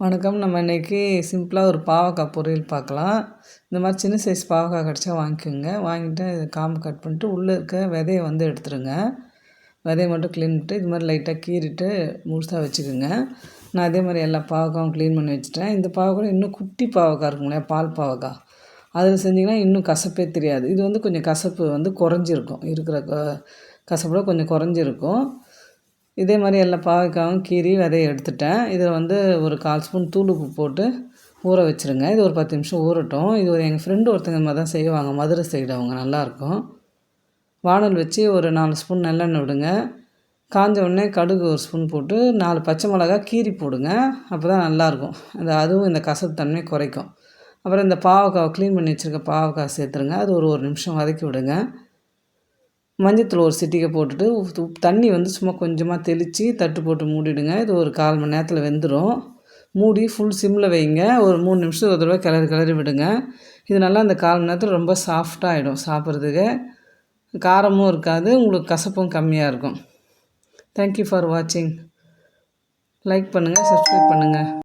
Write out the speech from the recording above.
வணக்கம். நம்ம இன்றைக்கி சிம்பிளாக ஒரு பாவக்காய் பொரியல் பார்க்கலாம். இந்த மாதிரி சின்ன சைஸ் பாவக்காய் கிடச்சா வாங்கிக்கோங்க. வாங்கிட்டு காம்பு கட் பண்ணிட்டு உள்ளே இருக்க விதையை வந்து எடுத்துருங்க. விதையை மட்டும் க்ளீன் பண்ணிட்டு இது மாதிரி லைட்டாக கீறிட்டு முழுசாக வச்சுக்கோங்க. நான் அதே மாதிரி எல்லா பாவக்காயும் க்ளீன் பண்ணி வச்சுட்டேன். இந்த பாவக்காய் இன்னும் குட்டி பாவக்காய் இருக்கும் இல்லையா? பால் பாவக்காய். அதில் செஞ்சிங்கன்னா இன்னும் கசப்பே தெரியாது. இது வந்து கொஞ்சம் கசப்பு வந்து குறைஞ்சிருக்கும். இருக்கிற கசப்போட கொஞ்சம் குறைஞ்சிருக்கும். இதே மாதிரி எல்லா பாவைக்காவும் கீறி விதைய எடுத்துட்டேன். இதில் வந்து ஒரு கால் ஸ்பூன் தூள் உப்பு போட்டு ஊற வச்சுருங்க. இது ஒரு பத்து நிமிஷம் ஊறட்டும். இது ஒரு எங்கள் ஃப்ரெண்டு ஒருத்தங்க மாதிரி தான் செய்வாங்க. மதுரை சைடு அவங்க நல்லாயிருக்கும் வானல் வச்சு ஒரு நாலு ஸ்பூன் நல்லெண்ணெய் விடுங்க. காஞ்ச உடனே கடுகு ஒரு ஸ்பூன் போட்டு நாலு பச்சை மிளகா கீரி போடுங்க. அப்போ தான் நல்லாயிருக்கும் அந்த அதுவும் இந்த கசப்பு தன்மை குறைக்கும். அப்புறம் இந்த பாவக்காவை க்ளீன் பண்ணி வச்சுருக்க பாவக்காய் சேர்த்துருங்க. அது ஒரு ஒரு நிமிஷம் வதக்கி விடுங்க. மஞ்சத்தூள் ஒரு சிட்டிக்கை போட்டுட்டு தண்ணி வந்து சும்மா கொஞ்சமாக தெளித்து தட்டு போட்டு மூடிடுங்க. இது ஒரு கால் மணி நேரத்தில் வெந்துடும் மூடி ஃபுல் சிம்மில் வைங்க. ஒரு மூணு நிமிஷம் ஒரு தடவை கிளறி கிளறி விடுங்க. இது நல்லா அந்த கால் மணி நேரத்தில் ரொம்ப சாஃப்டாகிடும் சாப்பிட்றதுக்கு. காரமும் இருக்காது உங்களுக்கு கசப்பும் கம்மியாக இருக்கும். தேங்க்யூ ஃபார் வாட்சிங் லைக் பண்ணுங்கள் சப்ஸ்கிரைப் பண்ணுங்கள்